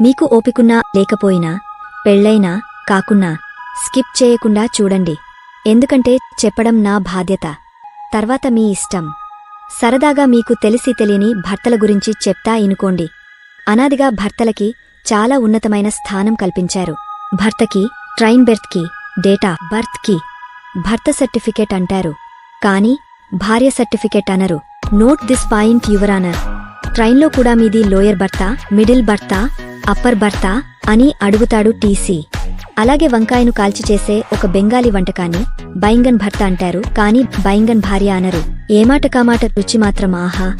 మీకు ఓపికున్నా లేకపోయినా పెళ్ళైనా కాకున్నా స్కిప్ చేయకుండా చూడండి. ఎందుకంటే చెప్పడం నా బాధ్యత. తర్వాత మీ ఇష్టం. సరదాగా మీకు తెలిసి తెలియని భర్తల గురించి చెప్తా ఇనుకోండి. అనాదిగా భర్తలకి చాలా ఉన్నతమైన స్థానం కల్పించారు. భర్తకి ట్రైన్ బెర్త్కి డేటా బర్త్కి భర్త సర్టిఫికేట్ అంటారు. కాని భార్య సర్టిఫికేట్ అనరు. నోట్ దిస్ పాయింట్ యువరానర్ ట్రైన్లో కూడా మీది లోయర్ భర్త మిడిల్ భర్త అప్పర్ భర్త అని అడుగుతాడు టీసీ. అలాగే వంకాయను కాల్చి చేసే ఒక బెంగాలీ వంటకాన్ని బైంగన్ భర్త అంటారు కాని బైంగన్ భార్య అనరు. ఏమాట కామాట రుచి మాత్రం ఆహా.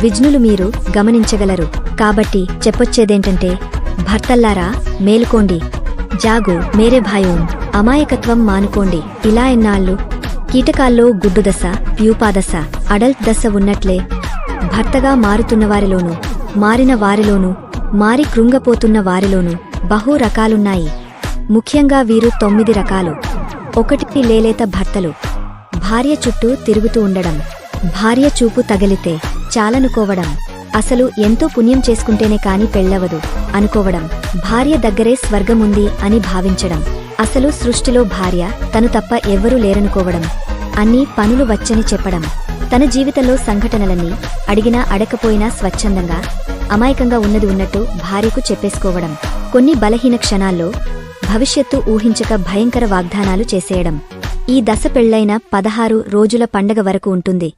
విజ్ఞులు మీరు గమనించగలరు. కాబట్టి చెప్పొచ్చేదేంటంటే భర్తల్లారా మేలుకోండి. జాగు మేరే భాయోం అమాయకత్వం మానుకోండి. ఇలా ఎన్నాళ్ళు? కీటకాల్లో గుడ్డుదశ ప్యూపాదశ అడల్ట్ దశ ఉన్నట్లే. భర్తగా మారుతున్న వారిలోనూ మారిన వారిలోనూ మారి కృంగపోతున్న వారిలోనూ బహు రకాలున్నాయి. ముఖ్యంగా వీరు తొమ్మిది రకాలు. ఒకటి లేలేత భర్తలు. భార్య చుట్టూ తిరుగుతూ ఉండడం. భార్య చూపు తగిలితే చాలనుకోవడం. అసలు ఎంతో పుణ్యం చేసుకుంటేనే కాని పెళ్ళవదు అనుకోవడం. భార్య దగ్గరే స్వర్గముంది అని భావించడం. అసలు సృష్టిలో భార్య తను తప్ప ఎవ్వరూ లేరనుకోవడం. అన్నీ పనులు వచ్చని చెప్పడం. తన జీవితంలో సంఘటనలన్నీ అడిగినా అడకపోయినా స్వచ్ఛందంగా అమాయకంగా ఉన్నది ఉన్నట్టు భార్యకు చెప్పేసుకోవడం కొన్ని బలహీన క్షణాల్లో భవిష్యత్తు ఊహించక భయంకర వాగ్దానాలు చేసేయడం. ఈ దశ పెళ్ళైన పదహారు రోజుల పండగ వరకు ఉంటుంది.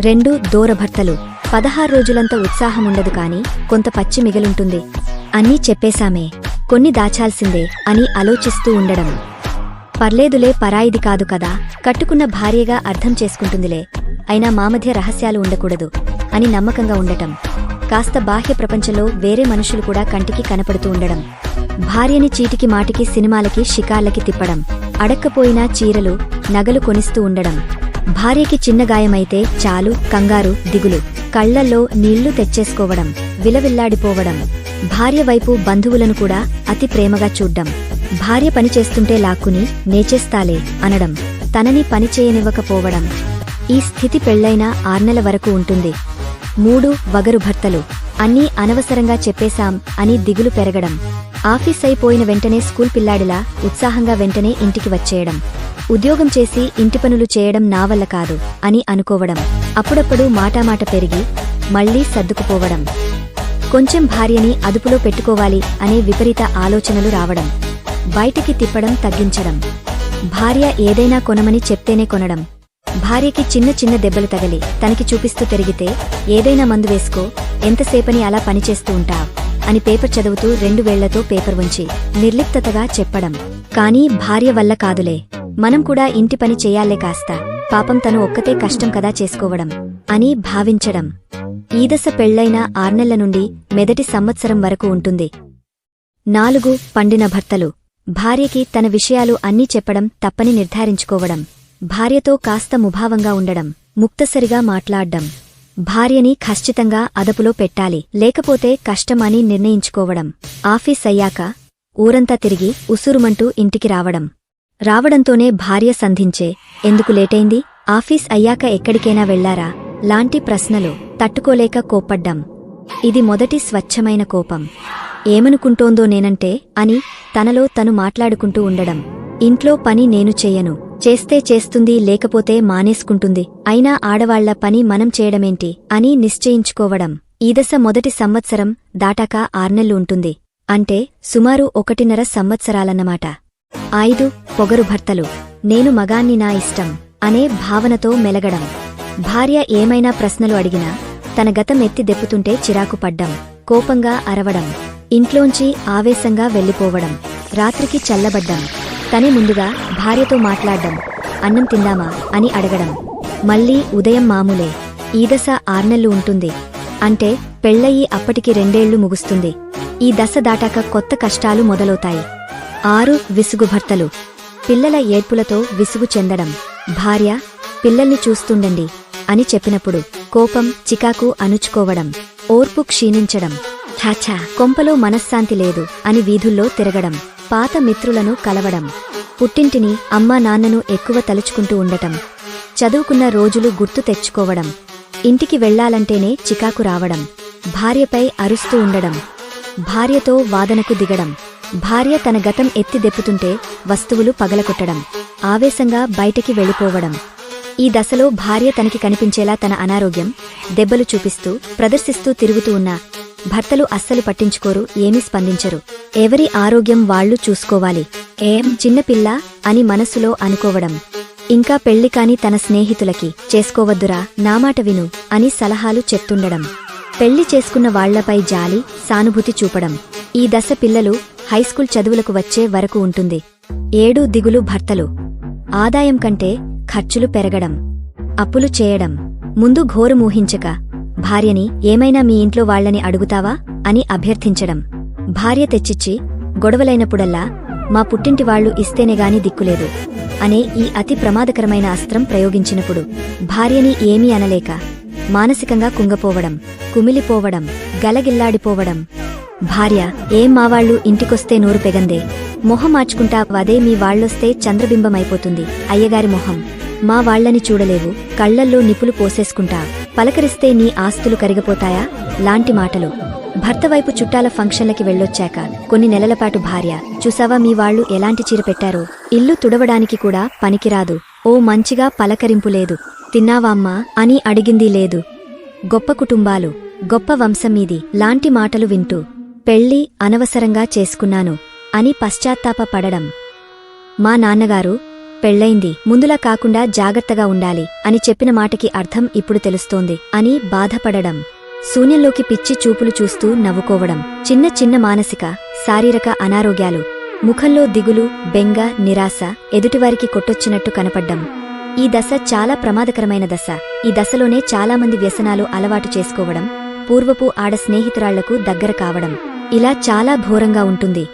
రెండు దూరభర్తలు. పదహారు రోజులంత ఉత్సాహముండదు కాని కొంత పచ్చి మిగలుంటుంది. అన్నీ చెప్పేశామే. కొన్ని దాచాల్సిందే అని ఆలోచిస్తూ ఉండడం. పర్లేదులే పరాయిది కాదు కదా. కట్టుకున్న భార్యగా అర్థం చేసుకుంటుందిలే. అయినా మామధ్య రహస్యాలు ఉండకూడదు అని నమ్మకంగా ఉండటం. కాస్త బాహ్య ప్రపంచంలో వేరే మనుషులు కూడా కంటికి కనపడుతూ ఉండడం భార్యని చీటికి మాటికి సినిమాలకి షికార్లకి తిప్పడం అడక్కపోయినా చీరలు నగలు కొనిస్తూ ఉండడం. భార్యకి చిన్న గాయమైతే చాలు కంగారు దిగులు. కళ్ళల్లో నీళ్ళు తెచ్చేసుకోవడం విలవిల్లాడిపోవడం. భార్య వైపు బంధువులను కూడా అతి ప్రేమగా చూడ్డం. భార్య పనిచేస్తుంటే లాక్కుని నేచేస్తాలే అనడం. తనని పనిచేయనివ్వకపోవడం ఈ స్థితి పెళ్ళైన ఆర్నెల వరకు ఉంటుంది. మూడు వగరు భర్తలు. అన్నీ అనవసరంగా చెప్పేశాం అని దిగులు పెరగడం. ఆఫీస్ అయిపోయిన వెంటనే స్కూల్ పిల్లాడిలా ఉత్సాహంగా వెంటనే ఇంటికి వచ్చేయడం. ఉద్యోగం చేసి ఇంటి పనులు చేయడం నా వల్ల కాదు అని అనుకోవడం. అప్పుడప్పుడు మాటామాట పెరిగి మళ్ళీ సర్దుకుపోవడం. కొంచెం భార్యని అదుపులో పెట్టుకోవాలి అనే విపరీత ఆలోచనలు రావడం. బయటికి తిప్పడం తగ్గించడం. భార్య ఏదైనా కొనమని చెప్తేనే కొనడం. భార్యకి చిన్న చిన్న దెబ్బలు తగలి తనకి చూపిస్తూ తిరిగితే ఏదైనా మందు వేసుకో ఎంతసేపని అలా పనిచేస్తూ ఉంటావ్? అని పేపర్ చదువుతూ రెండు వేళ్ళతో పేపర్ ఉంచి నిర్లిప్తతగా చెప్పడం. కానీ భార్య వల్ల కాదులే. మనం కూడా ఇంటి పని చేయాలే కాస్త. పాపం తను ఒక్కతే కష్టం కదా చేసుకోవడం అని భావించడం. ఈ దశ పెళ్ళైన ఆర్నెళ్ళ నుండి మెదటి సంవత్సరం వరకు ఉంటుంది. నాలుగు పండిన భర్తలు. భార్యకి తన విషయాలు అన్నీ చెప్పడం తప్పని నిర్ధారించుకోవడం. భార్యతో కాస్త ముభావంగా ఉండడం ముక్తసరిగా మాట్లాడ్డం. భార్యని ఖచ్చితంగా అదపులో పెట్టాలి లేకపోతే కష్టమని నిర్ణయించుకోవడం. ఆఫీస్ అయ్యాక ఊరంతా తిరిగి ఉసురుమంటూ ఇంటికి రావడం. రావడంతోనే భార్య సంధించే ఎందుకు లేటైంది? ఆఫీస్ అయ్యాక ఎక్కడికైనా వెళ్ళారా? లాంటి ప్రశ్నలు తట్టుకోలేక కోప్పడ్డం. ఇది మొదటి స్వచ్ఛమైన కోపం. ఏమనుకుంటోందో నేనంటే అని తనలో తను మాట్లాడుకుంటూ ఉండడం. ఇంట్లో పని నేను చెయ్యను చేస్తే చేస్తుంది లేకపోతే మానేసుకుంటుంది. అయినా ఆడవాళ్ళ పని మనం చేయడమేంటి? అని నిశ్చయించుకోవడం. ఈ దశ మొదటి సంవత్సరం దాటాక ఆర్నెల్లు ఉంటుంది. అంటే సుమారు ఒకటిన్నర సంవత్సరాలన్నమాట. ఐదు పొగరు భర్తలు. నేను మగాన్ని నా ఇష్టం అనే భావనతో మెలగడం. భార్య ఏమైనా ప్రశ్నలు అడిగినా తన గతం ఎత్తి దెప్పుతుంటే చిరాకు పడ్డం. కోపంగా అరవడం. ఇంట్లోంచి ఆవేశంగా వెళ్ళిపోవడం. రాత్రికి చల్లబడ్డం. తనే ముందుగా భార్యతో మాట్లాడడం అన్నం తిందామా అని అడగడం. మళ్ళీ ఉదయం మామూలే ఈ దశ ఆర్నెల్లు ఉంటుంది. అంటే పెళ్ళయి అప్పటికి రెండేళ్ళు ముగుస్తుంది. ఈ దశ దాటాక కొత్త కష్టాలు మొదలవుతాయి. ఆరు విసుగు భర్తలు. పిల్లల ఏడ్పులతో విసుగు చెందడం. భార్య పిల్లల్ని చూస్తుండండి అని చెప్పినప్పుడు కోపం చికాకు అణుచుకోవడం. ఓర్పు క్షీణించడం. ఛాఛా కొంపలో మనశ్శాంతి లేదు అని వీధుల్లో తిరగడం. పాత మిత్రులను కలవడం పుట్టింటిని అమ్మా నాన్నను ఎక్కువ తలుచుకుంటూ ఉండటం చదువుకున్న రోజులు గుర్తు తెచ్చుకోవడం ఇంటికి వెళ్ళాలంటేనే చికాకు రావడం భార్యపై అరుస్తూ ఉండడం భార్యతో వాదనకు దిగడం భార్య తన గతం ఎత్తి దెప్పుతుంటే వస్తువులు పగలకొట్టడం ఆవేశంగా బయటికి వెళ్ళిపోవడం. ఈ దశలో భార్య తనకి కనిపించేలా తన అనారోగ్యం దెబ్బలు చూపిస్తూ ప్రదర్శిస్తూ తిరుగుతూ ఉన్న భర్తలు అస్సలు పట్టించుకోరు ఏమీ స్పందించరు. ఎవరి ఆరోగ్యం వాళ్ళు చూసుకోవాలి. ఏం చిన్నపిల్ల అని మనసులో అనుకోవడం. ఇంకా పెళ్ళి కాని తన స్నేహితులకి చేసుకోవద్దురా నామాట విను అని సలహాలు చెప్తుండడం. పెళ్ళి చేసుకున్న వాళ్ళపై జాలి సానుభూతి చూపడం. ఈ దశ పిల్లలు హైస్కూల్ చదువులకు వచ్చే వరకు ఉంటుంది. ఏడు దిగులు భర్తలు. ఆదాయం కంటే ఖర్చులు పెరగడం. అప్పులు చేయడం. ముందు ఘోరమూహించక భార్యని ఏమైనా మీ ఇంట్లో వాళ్ళని అడుగుతావా? అని అభ్యర్థించడం. భార్య తెచ్చిచ్చి గొడవలైనప్పుడల్లా మా పుట్టింటి వాళ్ళు ఇస్తేనేగాని దిక్కులేదు అనే ఈ అతి ప్రమాదకరమైన అస్త్రం ప్రయోగించినప్పుడు భార్యని ఏమీ అనలేక మానసికంగా కుంగపోవడం కుమిలిపోవడం గలగిల్లాడిపోవడం. భార్య ఏం మావాళ్ళు ఇంటికొస్తే నోరు పెగందే మొహం మార్చుకుంటా వదే మీ వాళ్ళొస్తే చంద్రబింబమైపోతుంది అయ్యగారి మొహం. మా వాళ్ళని చూడలేవు కళ్ళల్లో నిపులు పోసేసుకుంటా పలకరిస్తే నీ ఆస్తులు కరిగిపోతాయా? లాంటి మాటలు. భర్త వైపు చుట్టాల ఫంక్షన్లకి వెళ్ళొచ్చాక కొన్ని నెలలపాటు భార్య చూసావా మీ వాళ్ళు ఎలాంటి చీర పెట్టారో? ఇల్లు తుడవడానికి కూడా పనికిరాదు. ఓ మంచిగా పలకరింపు లేదు. తిన్నావామ్మా అని అడిగింది లేదు. గొప్ప కుటుంబాలు గొప్ప వంశం మీది. లాంటి మాటలు వింటూ పెళ్ళి అనవసరంగా చేసుకున్నాను అని పశ్చాత్తాప పడడం మా నాన్నగారు పెళ్ళైంది. ముందులా కాకుండా జాగ్రత్తగా ఉండాలి అని చెప్పిన మాటకి అర్థం ఇప్పుడు తెలుస్తోంది అని బాధపడడం. శూన్యంలోకి పిచ్చి చూపులు చూస్తూ నవ్వుకోవడం. చిన్న చిన్న మానసిక శారీరక అనారోగ్యాలు. ముఖంలో దిగులు బెంగ నిరాశ ఎదుటివారికి కొట్టొచ్చినట్టు కనపడ్డం. ఈ దశ చాలా ప్రమాదకరమైన దశ. ఈ దశలోనే చాలామంది వ్యసనాలు అలవాటు చేసుకోవడం పూర్వపు ఆడ స్నేహితురాళ్ళకు దగ్గర కావడం. ఇలా చాలా ఘోరంగా ఉంటుంది.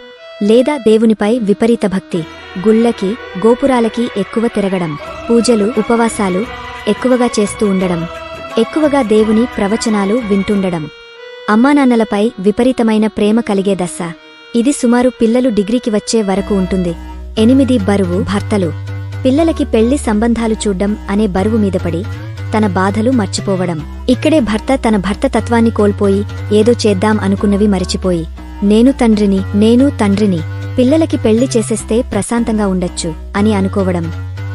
లేదా దేవునిపై విపరీత భక్తి. గుళ్ళకి గోపురాలకి ఎక్కువ తిరగడం పూజలు ఉపవాసాలు ఎక్కువగా చేస్తూ ఉండడం ఎక్కువగా దేవుని ప్రవచనాలు వింటుండడం. అమ్మానాన్నలపై విపరీతమైన ప్రేమ కలిగే దశ. ఇది సుమారు పిల్లలు డిగ్రీకి వచ్చే వరకు ఉంటుంది. ఎనిమిది బరువు భర్తలు. పిల్లలకి పెళ్ళి సంబంధాలు చూడ్డం అనే బరువు మీద పడి తన బాధలు మర్చిపోవడం. ఇక్కడే భర్త తన భర్త తత్వాన్ని కోల్పోయి ఏదో చేద్దాం అనుకున్నవి మరిచిపోయి నేను తండ్రిని నేను తండ్రిని పిల్లలకి పెళ్ళి చేసేస్తే ప్రశాంతంగా ఉండొచ్చు అని అనుకోవడం.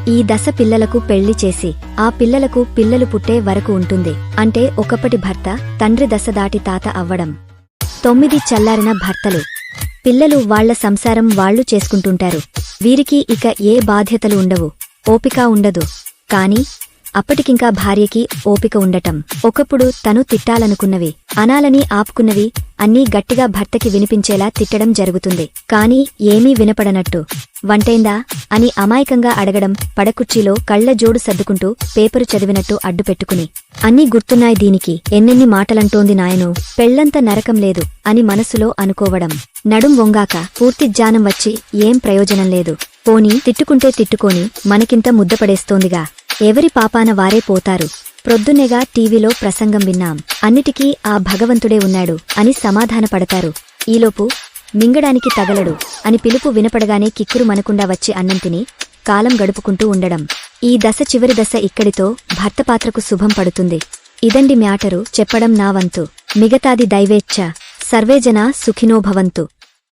ఈ దశ పిల్లలకు పెళ్ళి చేసి ఆ పిల్లలకు పిల్లలు పుట్టే వరకు ఉంటుంది. అంటే ఒకప్పటి భర్త తండ్రి దశ దాటి తాత అవ్వడం. తొమ్మిది చల్లారిన భర్తలు. పిల్లలు వాళ్ళ సంసారం వాళ్ళు చేసుకుంటుంటారు. వీరికి ఇక ఏ బాధ్యతలు ఉండవు. ఓపిక ఉండదు. కాని అప్పటికింకా భార్యకి ఓపిక ఉండటం. ఒకప్పుడు తను తిట్టాలనుకున్నవి అనాలని ఆపుకున్నవి అన్నీ గట్టిగా భర్తకి వినిపించేలా తిట్టడం జరుగుతుంది. కాని ఏమీ వినపడనట్టు. వంటైందా? అని అమాయకంగా అడగడం పడకుర్చీలో కళ్ళ జోడు సర్దుకుంటూ పేపరు చదివినట్టు అడ్డుపెట్టుకుని. అన్నీ గుర్తున్నాయి దీనికి. ఎన్నెన్ని మాటలంటోంది నాయనో. పెళ్ళంత నరకం లేదు అని మనసులో అనుకోవడం. నడుం వంగాక పూర్తి జ్ఞానం వచ్చి ఏం ప్రయోజనం లేదు. పోనీ తిట్టుకుంటే తిట్టుకోని మనకింత ముద్దపడేస్తోందిగా. ఎవరి పాపాన వారే పోతారు. ప్రొద్దున్నెగా టీవీలో ప్రసంగం విన్నాం. అన్నిటికీ ఆ భగవంతుడే ఉన్నాడు అని సమాధానపడతారు. ఈలోపు మింగడానికి తగలడు అని పిలుపు వినపడగానే కిక్కురు మనకుండా వచ్చి అన్నం తిని కాలం గడుపుకుంటూ ఉండడం. ఈ దశ చివరి దశ ఇక్కడితో భర్త పాత్రకు శుభం పడుతుంది. ఇదండి మ్యాటరు చెప్పడం నా వంతు. మిగతాది దైవేచ్ఛ. సర్వేజన సుఖినోభవంతు